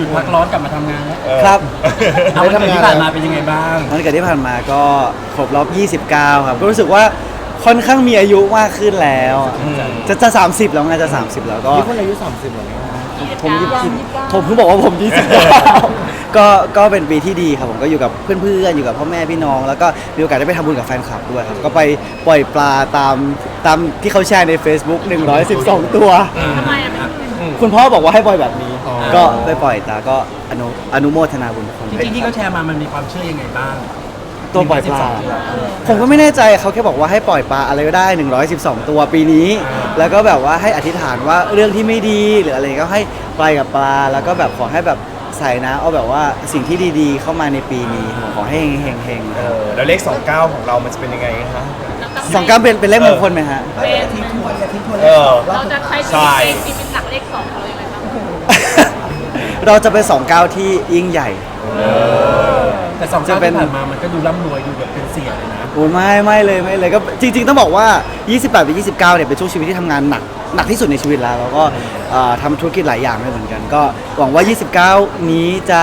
ยุดพักร้อนกลับมาทำงานแล้วเออครับเอาวันเกิดที่ผ่านมาเป็นยังไงบ้างวันเกิดที่ผ่านมาก็ครบรอบ 29 ครับ ก็รู้สึกว่าค่อนข้างมีอายุมากขึ้นแล้วอืมจะจะ 30 แล้วไงจะ 30 แล้วก็นี่คนอายุ 30เหรอเนี่ยผมยี่สิบผมเพิ่งบอกว่าผม29ก็ก็เป็นปีที่ดีครับผมก็อยู่กับเพื่อนๆอยู่กับพ่อแม่พี่น้อง แล้วก็มีโอกาสได้ไปทำบุญกับแฟนคลับด้วยครับก็ไปปล่อยปลาตามตามที่เขาแชร์ใน Facebook 112 ตัวทำไมอะไม่คุณพ่อบอกว่าให้ปล่อยแบบนี้อ๋อ ก็ไปปล่อยตาก็อนุอนุโมทนาบุญทุกคนจริงๆที่เขาแชร์มามันมีความเชื่อยังไงบ้างตัวปล่อยปลาผมก็ไม่แน่ใจเขาแค่บอกว่าให้ปล่อยปลาอะไรก็ได้ 112 ตัวปีนี้ แล้วก็แบบว่าให้อธิษฐานว่าเรื่องที่ไม่ดีหรืออะไรก็ให้ปล่อยกับปลา แล้วก็แบบขอให้แบบใส่นะเอาแบบว่าสิ่งที่ดีๆ เข้ามาในปีนี้ผมขอให้เฮงๆเฮงเออแล้วเลข 29 ของเรามันจะเป็นยังไงคะสองเก้าเป็นเป็นเลขมงคลไหมฮะเป็นเออเราจะใช้ใช่ชีวิตเป็นหลักเลขสอง เรายังไงบ้างเราจะเป็นสองเก้าที่ยิ่งใหญ่ แต่สองจะเจ้าเป็น ที่ผ่านมามันก็ดูร่ำรวยดูแบบเป็นเสียเลยนะ โอ้ยไม่ไม่เลยไม่เลยก็จริง ๆ ต้องบอกว่า 28ไป29เนี่ยเป็นช่วงชีวิตที่ทำงานหนักหนักที่สุดในชีวิตแล้วแล้วก็เอ่อทำธุรกิจหลายอย่างด้วยเหมือนกัน ก็หวังว่า 29 นี้จะ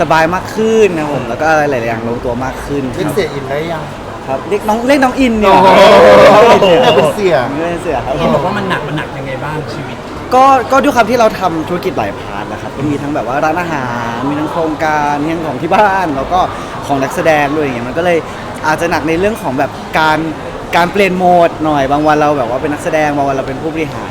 สบายมากขึ้นนะครับผมแล้วก็อะไรหลายๆอย่างลงตัวมากขึ้นคเรียกรับเสียอินได้ยังครับเรียกน้องเรียกน้องอินเนี่ยโอ้โห เรียกเป็นเสี่ยเรียกเสียครับที่บอกว่ามันหนักมันหนักยังไงบ้างชีวิต ก็ก็ด้วยความที่เราทำธุรกิจหลายพาร์ทนะครับก็มีทั้งแบบว่าร้านอาหาร มีทั้งโครงการมีทั้งของที่บ้าน แล้วก็ของนักแสดงด้วยอย่างเงี้ยมันก็เลยอาจจะหนักในเรื่องของแบบการการเปลี่ยนโหมดหน่อยบางวันเราแบบว่าเป็นนักแสดงบางวันเราเป็นผู้บริหาร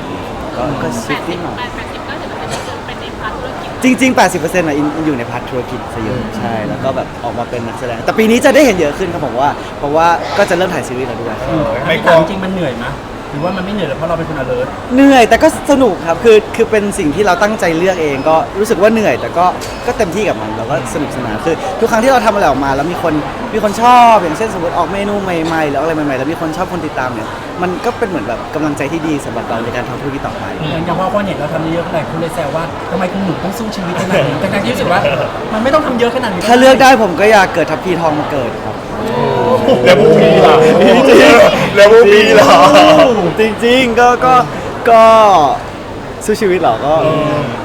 ก็ก็แปชิฟดต์สินิบดหน่อย แปดแปดสิบเก้าสิบเปอร์เซ็นต์จะเป็นในพาร์ทธุรกิจจริงๆ 80%อะอินอินอยู่ในพาร์ทธุรกิจซะเยอะใช่ แล้วก็แบบออกมาเป็นนักแสดง แต่ปีนี้จะได้เห็นเยอะขึ้นครับผมว่า เพราะว่าก็จะเริ่มถ่ายซีรีส์แล้วด้วยเออไม่ไม่กกลัวจริงๆมันเหนื่อยมั้ยห รือว่ามันไม่เหนื่อยเลยเพราะเราเป็นคน alert เหนื่อยแต่ก็สนุกครับคือคือเป็นสิ่งที่เราตั้งใจเลือกเองก็รู้สึกว่าเหนื่อย แต่ก็ก็เต็มที่กับมันแล้วก็สนุกสนานคือ ทุกครั้งที่เราทำอะไรออกมา แล้วมีคนมีคนชอบอย่างเช่นสมมติออกเมนูใหม่ๆหรืออะไรใหม่ๆแล้วมีคนชอบคนติดตามเนี่ยมันก็เป็นเหมือนแบบกำลังใจที่ดีสำหรับเราในการทำธุรกิจต่อไป อย่างพอคนเห็นเราทำเยอะขนาดคุณเลยแซวว่าทำไมคุณหนุ่มต้องสู้ชีวิตขนาดนี้ทั้งๆที่รู้สึกว่า มันไม่ต้องทำเยอะขนาดนี้ถ้าเลือกได้ผมก็อยากเกิดทัพพีทองมาเกิดครับ แล้วพวกพี่ล่ะแล้วพวกพี่ล่ะจริงๆก็ก็ก็สู้ชีวิตเหรอก็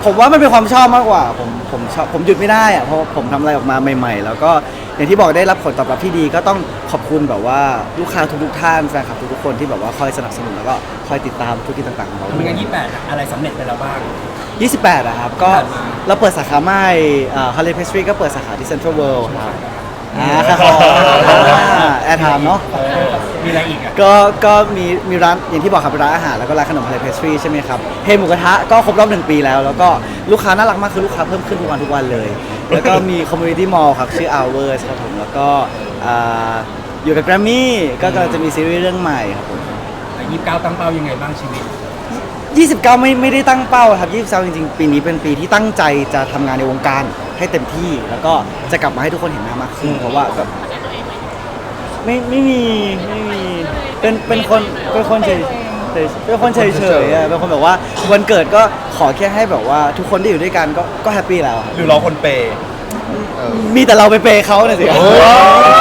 ผมว่ามันเป็นความชอบมากกว่า ผมผมชอบผมหยุดไม่ได้อะเพราะผมทำอะไรออกมาใหม่ๆ แล้วก็อย่างที่บอกได้รับผลตอบรับที่ดีก็ต้องขอบคุณแบบว่าลูกค้าทุกๆท่านแฟนคลับทุกๆคนที่แบบว่าคอยสนับสนุนแล้วก็คอยติดตามธุรกิจต่างๆของเราเป็นงานยี่แปดอะไรสำเร็จไปแล้วบ้าง 28อะครับ ก็เราเปิดสาขาใหม่ฮาร์เลย์เพสทรีก็เปิดสาขาที่เซ็นทรัลเวิลด์ครับ อ่าค่ะแอร์ไทม์เนาะ มีอะไรอีกอะ ก็ก็มีมีร้านอย่างที่บอกครับเป็นร้านอาหารแล้วก็ร้านขนมทะเลเพสทรีใช่ไหมครับเฮหมูกระทะก็ครบรอบหนึ่งปีแล้ว แล้วก็ลูกค้าน่ารักมากคือลูกค้าเพิ่มขึ้นทุกวันทุกวันเลย แล้วก็มีคอมมูนิตี้มอลล์ครับ ชื่อ Hours ครับผมแล้วก็อ่าอยู่กับแกรมมี่ก็กำลังจะมีซีรีส์เรื่องใหม่ครับผม ยี่สิบเก้าตั้งเป้ายังไงบ้างชีวิต 29 ไม่ไม่ได้ตั้งเป้าครับ29จริงๆ ปีนี้เป็นปีที่ตั้งใจจะทำงานในวงการให้เต็มที่ แล้วก็จะกลับมาให้ทุกคนเห็นหน้ามากขึ้นเพราะว่าก็คะแนนตัวเองไหมไม่ไม่มีไม่มีเป็นเป็นคนเป็นคนเฉยเฉยเป็นคนเฉยเฉยๆอะเป็นคนแบบว่าวันเกิดก็ขอแค่ให้แบบว่าทุกคนที่อยู่ด้วยกันก็ก็แฮปปี้แล้วครับหรือรอคนเปย์ มีแต่เราไปเปย์เขาน่ะสิเฮ้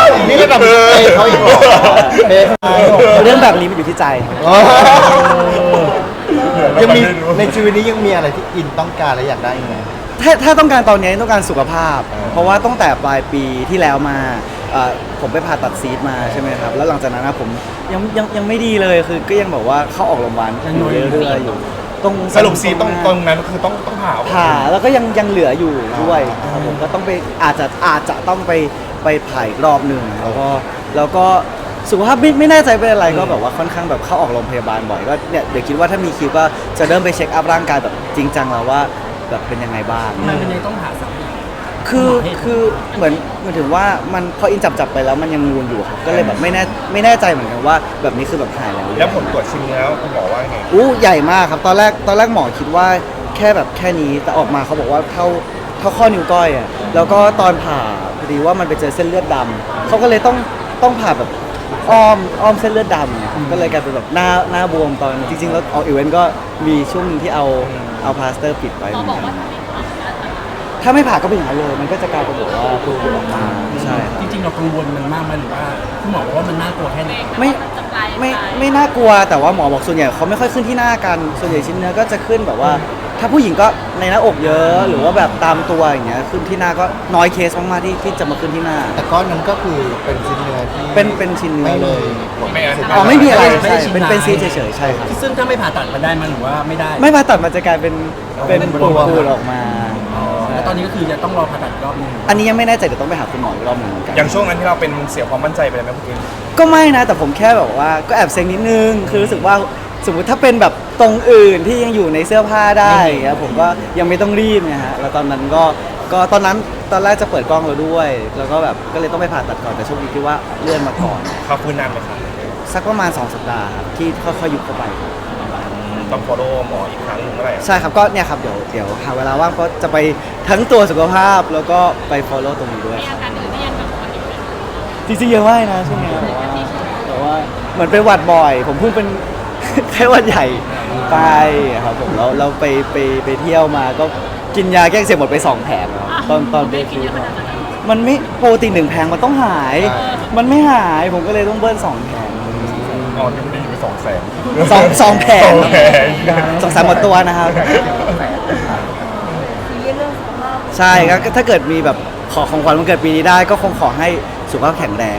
ยนี่ระดับเปย์เขาอีกเหรอเปย์เขาอีกเหรอ เรื่องแบบนี้มันอยู่ที่ใจครับอ๋อ ยังมีในชีวิตนี้ยังมีอะไรที่อินต้องการและอยากได้อีกไหม ถ้าถ้าต้องการตอนนี้ต้องการสุขภาพเพราะว่าตั้งแต่ปลายปีที่แล้วมาเอ่อผมไปผ่าตัดซีดมาใช่ไหมครับ แล้วหลังจากนั้นนะผมยังยังยังไม่ดีเลยคือก็ยังแบบว่าเข้าออกโรงพยาบาลอยู่เรื่อยๆอยู่ตรงสรุปซีตรงตรงนั้นคือต้องต้องผ่าผ่าแล้วก็ยังยังเหลืออยู่ด้วยครับผมก็ต้องไปอาจจะอาจจะต้องไปไปผ่าอีกรอบหนึ่งแล้วก็แล้วก็ สุขภาพไม่ไม่แน่ใจเป็นอะไรก็แบบว่าค่อนข้างแบบเข้าออกโรงพยาบาลบ่อยก็เนี่ยเดี๋ยวคิดว่าถ้ามีคิวก็จะเริ่มไปเช็คอัพร่างกายแบบจริงจังแล้วว่าแบบเป็นยังไงบ้างทำไมมันยังต้องหาซ้ำอีกคือหมอให้คือเหมือนเหมือนถึงว่ามันพออินจับจับไปแล้วมันยังงูนอยู่ครับก็เลยแบบไม่แน่ไม่แน่ใจเหมือนกันว่า แบบนี้คือแบบหายแล้วหรือแล้วยังผลตรวจชิ้นแล้วคุณหมอว่าไง อู้ใหญ่มากครับ ตอนแรกตอนแรกหมอคิดว่าแค่แบบแค่นี้แต่ออกมาเขาบอกว่าเท่าเท่าข้อนิ้วก้อยอะแล้วก็ตอนผ่าพอดีว่ามันไปเจอเส้นเลือดดำเขาก็เลยต้องต้องผ่าแบบ อ้อมอ้อมเส้นเลือดดำอะก็เลยกลายเป็นแบบหน้าหน้าบวมตอนจริงๆ แล้วออกอีเวนต์ก็มีช่วงหนึงที่เอาเอาพลาสเตอร์ปิดไว้หมอเหมืบออกนกัว่านถ้าไม่ผ่าก็เป็นอย่างนั้นเลย มันก็จะกลายเป็นแบบว่าปูดออกมาใช่ครับ จริงๆ เรากังวลมันมากไหมหรือว่าคุณหมอบอกว่ามันน่ากลัวแค่ไหนไม่จะกลายไม่ไม่น่ากลัวแต่ว่าหมอบอกส่วนใหญ่เขาไม่ค่อยขึ้นที่หน้ากันส่วนใหญ่ชิ้นเนื้อก็จะขึ้นแบบว่า ถ้าผู้หญิงก็ในหน้าอกเยอะหรือว่าแบบตามตัวอย่างเงี้ยขึ้นที่หน้าก็น้อยเคสมากๆที่ที่จะมาขึ้นที่หน้า แต่ก้อนนั้นก็คือเป็นชิ้นเนื้อที่เป็นเป็นชิ้นเนื้อไม่เลเลยย ไม่อันอ๋อไม่มีอะไรไม่ใช่ได้ชิ้นเป็นเป็นร้าย ซีเฉยๆใช่ครับซึ่งถ้าไม่ผ่าตัดมันได้มันหรือว่าไม่ได้ไม่ผ่าตัดมันจะกลายเป็นเป็นเป็นปูบวมดออกมาอ๋อแล้วตอนนี้ก็คือจะต้องรอผ่าตัดอีกรอบหนึงอันนี้ยังไม่แน่ใจเดี๋ยวต้องไปหาคุณหมออีกรอบหนึงเหมือนกัน อย่างช่วงนั้นที่เราเป็นเสียความมั่นใจไปเลยไหมคุณกินก็ไม่นะแต่ผมแค่แบบว่าก็แอบเซ็งนิดนึง คือรู้สึกว่า สมมุติถ้าเป็นแบบตรงอื่นที่ยังอยู่ในเสื้อผ้าได้อย่างเงี้ยผมก็ยังไม่ต้องรีบไงฮะแล้วตอนนั้นก็ก็ตอนนั้นตอนแรกจะเปิดกล้องเราด้วย แล้วก็แบบก็เลยต้องไปผ่าตัดก่อนแต่โชคดีที่ว่าเลื่อนมาก่อน เขาฟื้นนานไหมครับสักประมาณ 2 สัปดาห์ครับที่ค่อยๆยุบเข้าไป ต้อง follow หมออีกครั้งหนึ่งเมื่อไหร่อะใช่ครับก็เนี่ยครับเดี๋ยวเดี๋ยวหาเวลาว่างก็จะไปทั้งตัวสุขภาพแล้วก็ไป follow ตรงนี้ด้วยมีคอารับการอื่นที่ยังกังวลอยู่ไหมจริงๆเยอะมากนะช่วงเนี้ยแต่ว่าแต่ว่าเหมือนเป็นหวัดบ่อย ผมเพิ่งเป็น ไข้หวัดใหญ่ไปครับผมแล้วเราไปไปไปเที่ยวมาก็กินยาแก้อักเสพหมดไปสองแผงตอนตอนเบไม่รกกินเยอะขนาดนั้นมันไม่ปกติหนึ่งแผงมันต้องหาย มันไม่หายผมก็เลยต้องเบิ้ลสองแผงอ๋อที่ไม่ได้อยู่ไปสองแสนสองสองแผงสองแผงสองสามหมดตัวนะครับใช่ครับก็ถ้าเกิดมีแบบขอของขวัญวันเกิดปีนี้ได้ ก็คงขอให้สุขภาพแข็งแรง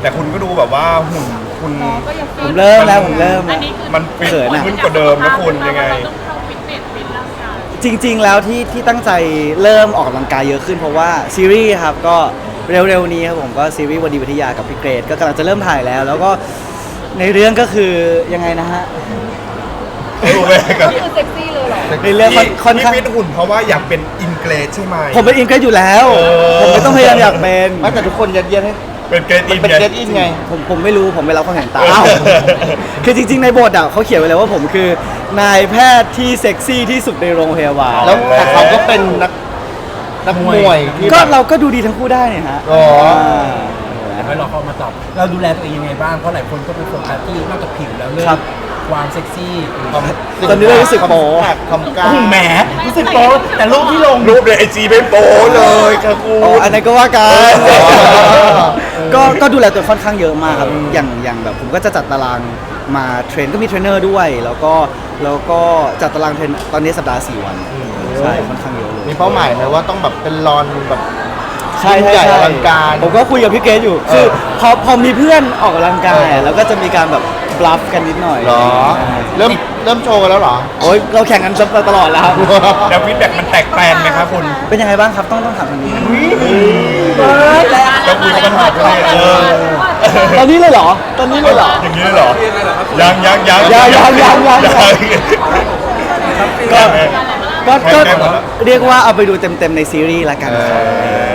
แต่คุณก็ดูแบบว่าหุ่น คุณก็ยังผมเริ่มแล้วผมเริ่มอัแล้นวนี้คือมันฟิตเขินอะ ขึ้นกว่าเดิมนะคุณยังไง เราต้องเข้าฟิตเนสฟิตร่างกายจริง ๆ แล้วที่ที่ตั้งใจเริ่มออกกำลังกายเยอะขึ้นเพราะว่าซีรีส์ครับก็เร็วๆนี้ครับผมก็ซีรีส์วันดีวิทยากับพี่เกรดก็กำลังจะเริ่มถ่ายแล้ว แล้วก็ในเรื่องก็คือยังไงนะฮะ ดูไปกับคือเซ็กซี่เลยเหรอในเรื่องค่อนค่อนข้างที่ฟิตหุ่นเพราะว่าอยากเป็นอินเกรดใช่ไหม ผมเป็นอินเกรดอยู่แล้ว เออ ผมไม่ต้องพยายามอยากเป็น ไม่แต่ทุกคนยัดเยียดให้ เป็นเกรดอินเป็นไง เกตอินไง ผมผมไม่รู้ผมไม่รับความเห็นตามอ้าว คือจริงๆในบทอะเขาเขียนไว้เลยว่าผมคือนายแพทย์ที่เซ็กซี่ที่สุดในโรงพยาบาลแล้วแต่เขาก็เป็นนักนักมวยที่ก็แบบ เราก็ดูดีทั้งคู่ได้เนี่ยฮะอ๋อาแล้วเราเข้ามาตอบ เราดูแลตัวเองยังไงบ้าง เพราะหลายคนก็เป็นโฟกัสที่นอกจากผิวแล้วเรื่อครังบความเซ็กซี่ตอนนี้เรารู้สึกโป๊ คำกล้าโอ้โหแหมรู้สึกโป๊แต่รูปที่ลงรูปในไอจีไม่โป๊เลยค่ะคุอ๋อณ อันนั้นก็ว่ากันอ๋อ ก็ก็ดูแลตัวค่อนข้างเยอะมากครับอย่างอย่างแบบผมก็จะจัดตารางมาเทรนก็มีเทรนเนอร์ด้วย แล้วก็แล้วก็จัดตารางเทรนตอนนี้สัปดาห์ 4 วันใช่ค่อนข้างเยอะเลยมีเป้าหมายไหมว่าต้องแบบเป็นรอนแบบใช่ยิ่งใช่ใหญ่อใช่ลังการผมก็คุยกับพี่เกรซอยู่คือพอพอมีเพื่อนออกกำลังกายอะแล้วก็จะมีการแบบบลัฟกันนิดหน่อยเหรอ เริ่มเริ่มโชว์กันแล้วเหรอโอ้ยเราแข่งกันตลอดแล้วครับแล้วฟีดแบ็กมันแตกแตนไหมครับคุณเป็นยังไงบ้างครับต้องต้องถามทางนี้ คุยกับปัญหาด้วยเออตอนนี้เลยเหรอ ตอนนี้เลยเหรอ อย่างนี้เลยเหรอยังยังยังยังยังยังยัง ก็ก็ก็ก็เรียกว่าเอาไปดูเต็มๆในซีรีส์ละกันครับ เอ